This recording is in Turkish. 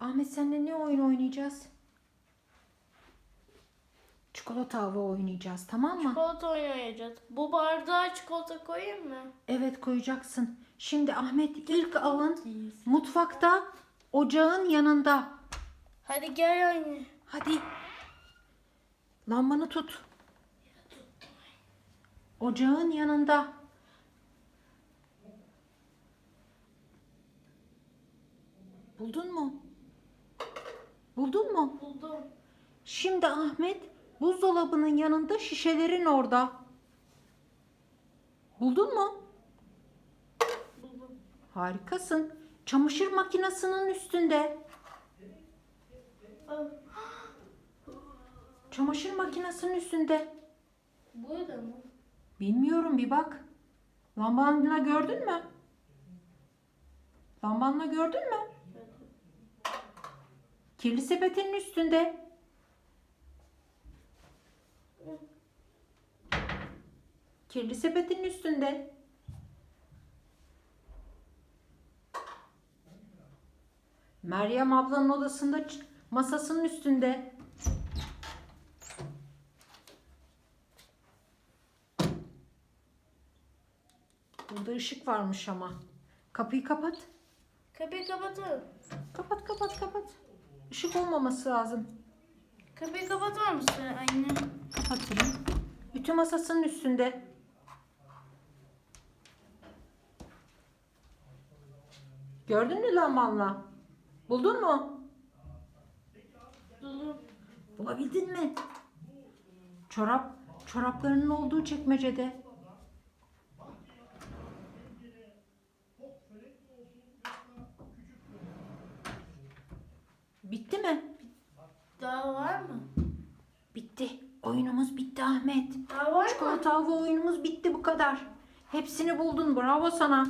Ahmet senle ne oyun oynayacağız? Çikolata hava oynayacağız tamam mı? Çikolata oynayacağız. Bu bardağa çikolata koyayım mı? Evet koyacaksın. Şimdi Ahmet ilk avın mutfakta ocağın yanında. Hadi gel anne. Hadi. Lambanı tut. Ocağın yanında. Buldun mu? Buldun mu? Buldum. Şimdi Ahmet buzdolabının yanında şişelerin orada. Buldun mu? Buldum. Harikasın. Çamaşır makinesinin üstünde. Çamaşır makinesinin üstünde. Burada mı? Bilmiyorum bir bak. Lambanla gördün mü? Lambanla gördün mü? Kirli sepetinin üstünde. Kirli sepetin üstünde. Meryem ablanın odasında masasının üstünde. Burada ışık varmış ama. Kapıyı kapat. Kapıyı kapatalım. Kapat kapat kapat. Işık olmaması lazım. Kapıyı kapatır mısın anne? Kapatayım. Ütü masasının üstünde. Gördün mü lambanla? Buldun mu? Buldum. Bulabildin mi? Çorap, çoraplarının olduğu çekmecede. Bitti mi? Daha var mı? Bitti. Oyunumuz bitti Ahmet. Daha var mı? Çikolata hava oyunumuz bitti bu kadar. Hepsini buldun. Bravo sana.